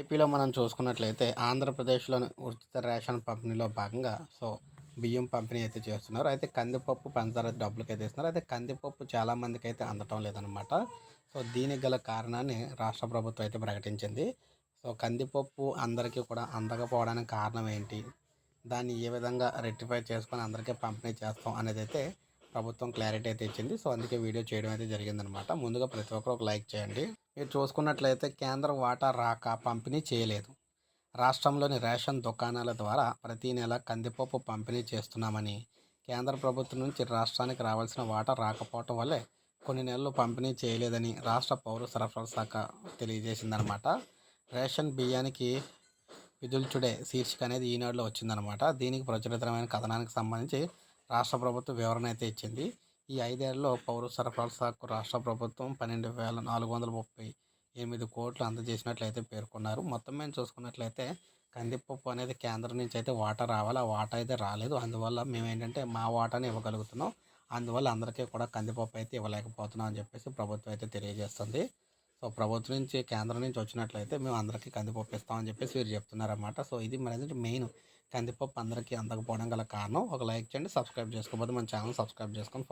ఏపీలో మనం చూసుకున్నట్లయితే ఆంధ్రప్రదేశ్లోని ఉచిత రేషన్ పంపిణీలో భాగంగా సో బియ్యం పంపిణీ అయితే చేస్తున్నారు. అయితే కందిపప్పు పంచదార డబ్బులకి అయితే ఇస్తున్నారు. అయితే కందిపప్పు చాలామందికి అయితే అందటం లేదనమాట సో దీనికి గల కారణాన్ని రాష్ట్ర ప్రభుత్వం అయితే ప్రకటించింది. సో కందిపప్పు అందరికీ కూడా అందకపోవడానికి కారణం ఏంటి? దాన్ని ఏ విధంగా రెక్టిఫై చేసుకొని అందరికీ పంపిణీ చేస్తాం అనేది అయితే ప్రభుత్వం క్లారిటీ అయితే ఇచ్చింది. సో అందుకే వీడియో చేయడం అయితే జరిగిందనమాట ముందుగా ప్రతి ఒక్కరు ఒక లైక్ చేయండి. మీరు చూసుకున్నట్లయితే కేంద్ర వాటా రాక పంపిణీ చేయలేదు. రాష్ట్రంలోని రేషన్ దుకాణాల ద్వారా ప్రతి నెల కందిపప్పు పంపిణీ చేస్తున్నామని కేంద్ర ప్రభుత్వం నుంచి రాష్ట్రానికి రావాల్సిన వాటా రాకపోవటం వల్లే కొన్ని నెలలు పంపిణీ చేయలేదని రాష్ట్ర పౌర సరఫరాల శాఖ తెలియజేసిందనమాట రేషన్ బియ్యానికి విధుల్చుడే శీర్షిక అనేది ఈనాడులో వచ్చిందనమాట దీనికి ప్రచురితమైన కథనానికి సంబంధించి రాష్ట్ర ప్రభుత్వం వివరణ అయితే ఇచ్చింది. ఈ ఐదేళ్ళలో పౌర సరఫరాల శాఖకు రాష్ట్ర ప్రభుత్వం పన్నెండు వేల నాలుగు వందల ముప్పై ఎనిమిది కోట్లు అందజేసినట్లయితే పేర్కొన్నారు. మొత్తం మేము చూసుకున్నట్లయితే కందిపప్పు అనేది కేంద్రం నుంచి అయితే వాటా రావాలి. ఆ వాటా అయితే రాలేదు. అందువల్ల మేము ఏంటంటే మా వాటాని ఇవ్వగలుగుతున్నాం. అందువల్ల అందరికీ కూడా కందిపప్పు అయితే ఇవ్వలేకపోతున్నాం అని చెప్పేసి ప్రభుత్వం అయితే తెలియజేస్తుంది. సో ప్రభుత్వం నుంచి కేంద్రం నుంచి వచ్చినట్లయితే మేము అందరికీ కందిపప్పు ఇస్తామని చెప్పేసి వీరు చెప్తున్నారన్నమాట. సో ఇది మరి మెయిన్ కందిపప్పు అందరికీ అందకపోవడం గల కారణం. ఒక లైక్ చేయండి సబ్స్క్రైబ్ చేసుకోకపోతే మన ఛానల్ సబ్స్క్రైబ్ చేసుకొని